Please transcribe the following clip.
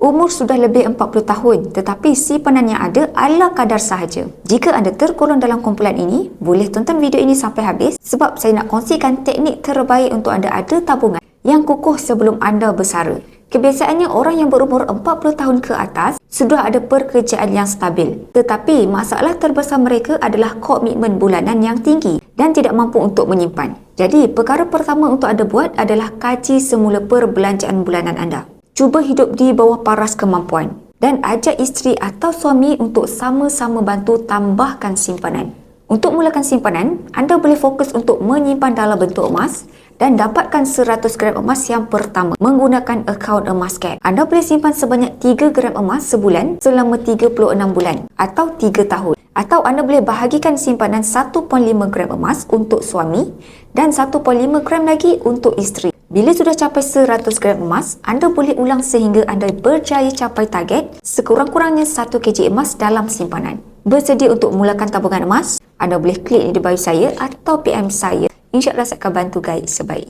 Umur sudah lebih 40 tahun tetapi simpanan yang ada ala kadar sahaja. Jika anda tergolong dalam kumpulan ini, boleh tonton video ini sampai habis sebab saya nak kongsikan teknik terbaik untuk anda ada tabungan yang kukuh sebelum anda bersara. Kebiasaannya orang yang berumur 40 tahun ke atas sudah ada pekerjaan yang stabil. Tetapi masalah terbesar mereka adalah komitmen bulanan yang tinggi dan tidak mampu untuk menyimpan. Jadi perkara pertama untuk anda buat adalah kaji semula perbelanjaan bulanan anda. Cuba hidup di bawah paras kemampuan dan ajak isteri atau suami untuk sama-sama bantu tambahkan simpanan. Untuk mulakan simpanan, anda boleh fokus untuk menyimpan dalam bentuk emas dan dapatkan 100 gram emas yang pertama menggunakan akaun emas cash. Anda boleh simpan sebanyak 3 gram emas sebulan selama 36 bulan atau 3 tahun. Atau anda boleh bahagikan simpanan 1.5 gram emas untuk suami dan 1.5 gram lagi untuk isteri. Bila sudah capai 100 gram emas, anda boleh ulang sehingga anda berjaya capai target sekurang-kurangnya 1 kg emas dalam simpanan. Bersedia untuk mulakan tabungan emas? Anda boleh klik di bio saya atau PM saya. InsyaAllah saya akan bantu guide sebaiknya.